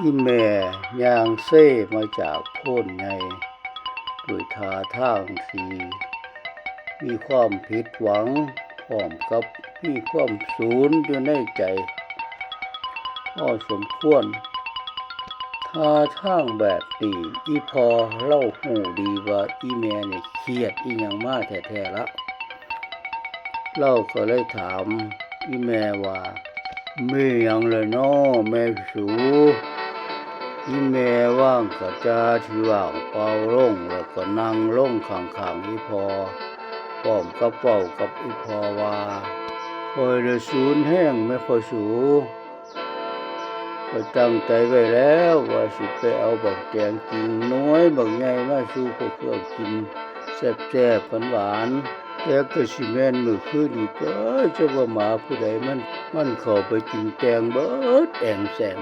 อีแม่ยางเซ่มาจากโพ้นในด้วยทาทางที่มีความผิดหวังพร้อมกับมีความสูญอยู่ในใจพอสมควรทาทางแบบนี้อีพอเล่าหูดีว่าอีแม่เนี่ยเครียดอีหยังมาแท้ๆละเล่าก็เลยถามอีแม่ว่าไม่ยังเลยเนาะแม่สู อีแม่ว่างก็จะที่ว่างเป่าลงแล้วก็นั่งลงข้างๆอีพอพร้อมกับเป่ากับอีพอว่าคอยได้สูญแห้งไม่ค่อยสูก็ตั้งใจไว้แล้วว่าสิไปเอาบักแตงกินน้อยบักใหญ่มาสู่พวกเพื่อกินแซ่บๆหวานๆแต่ก็สิแม่นมื้อคืนนี้ก็จะว่าหมาผู้ใดมันมันเข้าไปกินแตงเบิดแองแสง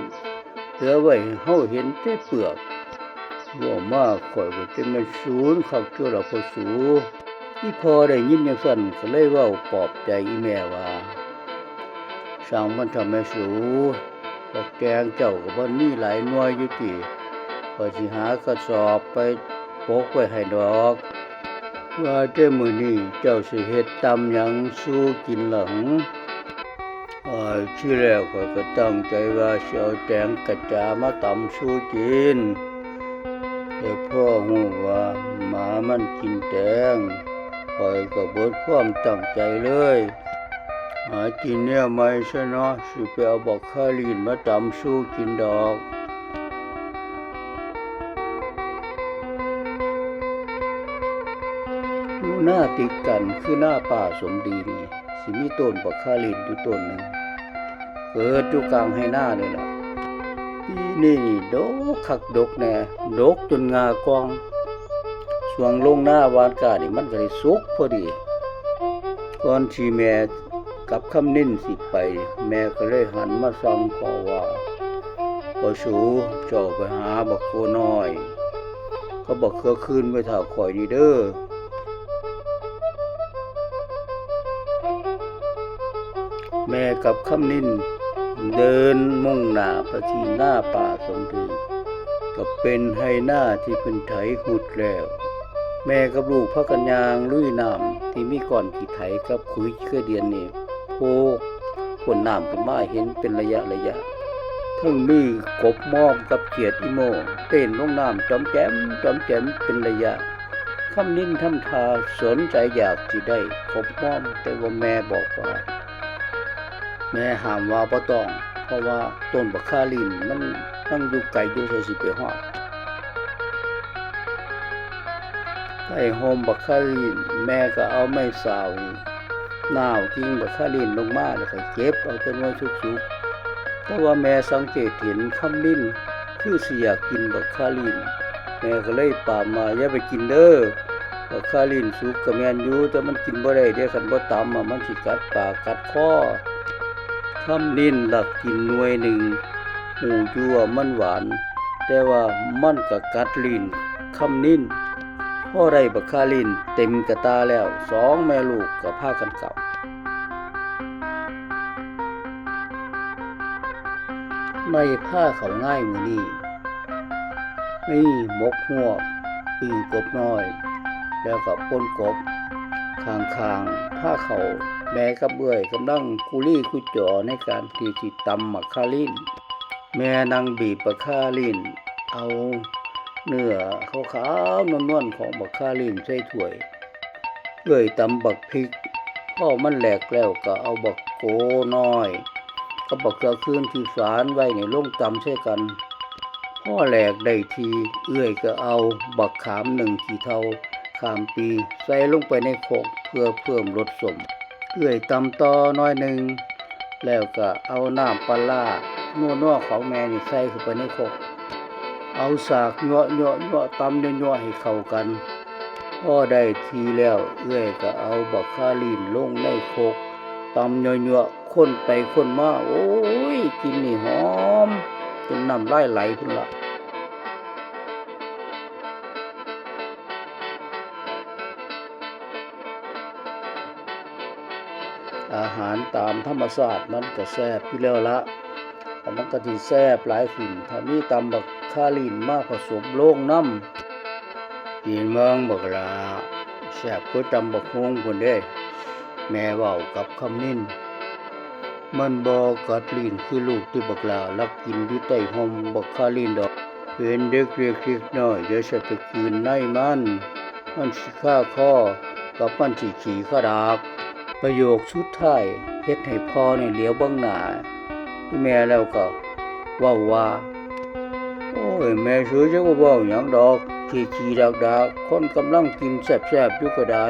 ลือไว้ให้เฮาเห็นแต่เปลือกว่ามาข่อยก็จะม่นศูนย์คักชั่วละพอสูอีพอได้ยินจังซั่นก็เลยว้าปลอบใจอีแม่ว่าช่างมันทำแม่สูบอกแกงเจ้าก็บ่มีหลายหน่วยอยู่ติก็สิหากระสอบไปปกไว้ให้ดอก ว่าแต่มื้อนี้เจ้าสิเฮ็ดตำหยังสู้กินหลัง อ่าที่แรกข้อยก็ตั้งใจว่าเสิเอาแตงกระจามาตำสู้กินแต่พ่อฮู้ว่าหมามันกินแตงข้อยก็เบิดความตั้งใจเลยหากินเนี่ยไม่ซะเนาะสิไปเอาบอกข้าลีนมาตำสู้กินดอกหน้าติดกันคือหน้าป่าสมดีนี่ สิมีต้นบักคาลินอยู่ต้นหนึ่งเกิดอยู่กลางให้หน้าเลยล่ะปีนี้นี่ดกคักดกแน่ดกจนงากองสวงลงหน้าวานกานี่มันก็ได้สุกพอดีก่อนที่แม่กับคำนิ่นสิไป แม่ก็เลยหันมาสั่งพ่อว่าพอสูเจ้าไปหาบักโคน้อย ก็บอกเครือคืนไว้ถ้าข่อยนี่เด้อ แม่กับคำนินเดินมุ่งหน้าไปที่หน้าป่าสมดีก็เป็นให้หน้าที่เป็นไถหุดแล้ว แม่กับลูกพักกันยางลุยน้ำที่มีก่อนขี่ไถกับคุยเครือเดียนนี่โพผลน้ำกันมาเห็นเป็นระยะระยะทั้งมีกบมอมกับเกียดอีโม เต้นลงน้ำจอมแจมจอมแจมเป็นระยะคำนินทำทาสนใจอยากที่ได้กบมอมแต่ว่าแม่บอกว่า แม่ห้ามว่าบ่ต้อง เพราะว่าต้นบักคาลินมันมันอยู่ไกลอยู่ใส่สิไปฮอดไก่โฮมบักคาลินแม่ก็เอาไม้สาวนี่หนาวทิ้งบักคาลินลงมาแล้วก็เก็บเอาแต่น้อยสุกๆแต่ว่าแม่สังเกตเห็นคำลิ้นคือสิอยากกินบักคาลินแม่ก็เลยปามาอย่าไปกินเด้อบักคาลินสุกก็แม่นอยู่แต่มันกินบ่ได้เด้คันบ่ตำอะมันสิกัดปากกัดคอ คำนินหลักกินหน่วยหนึ่งหูยัวมันหวาน แต่ว่ามันก็กัดลินคำนินพ่อได้บักคาลินเต็มกระตาแล้วสองแม่ลูกก็พากันเกลับไม่ผ้าเขาง่ายมือนี้นี่มกหัวปีกบน้อย แล้วก็ป้นกบคางคางๆผ้าเขา แม่กับเบื่อยกำลังคุรี่คุจ่อในการที่จิตตำมักคาลินแม่นางบีบบักคาลินเอาเนื้อขาวๆนวลๆของบักคาลินใส่ถ้วยเลื่อยตำบักพริกพ่อมันแหลกแล้วก็เอาบักโกน้อยกับบักเกลือคืนที่ฝานไว้ในล่งตำใช่กันพ่อแหลกได้ทีเอื้อยก็เอาบักขามหนึ่งขีเทาขามปีใส่ลงไปในโคกเพื่อเพิ่มรสสม เอื้อยตำตอน้อยหนึ่ง แล้วก็เอาน้ำปลานัวนัวๆของแม่นี่ใส่เข้าไปในโคกเอาสากยั่วยั่วยั่วตำยั่วยั่วให้เข้ากันพอได้ทีแล้วเอื้อยก็เอาบักคาลีนลงในโคกตำยั่วยั่วคนไปคนมาโอ้ยกินนี่หอมจนน้ำลายไหลพุ่นละ อาหารตามธรรมชาติมันก็แซ่บอยู่แล้วละก็มันก็สิแซ่บหลายขึ้นถ้ามีตำบักคาลินมากผสมโลงน้ำกินเมืองบักลาแซ่บกว่าตำบักฮวงพุ่นเด้ แม่เว้ากับคำนินมันบ่กัดลินคือลูกที่บักลาลักกินอยู่ใต้ห่มบักคาลินดอก เป็นเด็กเล็กเล็กน้อยเดี๋ยวจะไปคืนในมัน มันสิฆ่าคอกับมันสิขี่ขาดาก ประโยคชุดท้ายเฮ็ดให้พ่อนี่เหลียวเบังหน้าแม่แล้วก็ว่าว่าโอ้ยแม่ซื้อจะบ่เว้าหยังดอกขี้ขี้ดักดักคนกำลังกินแซ่บๆอยู่ก็ได้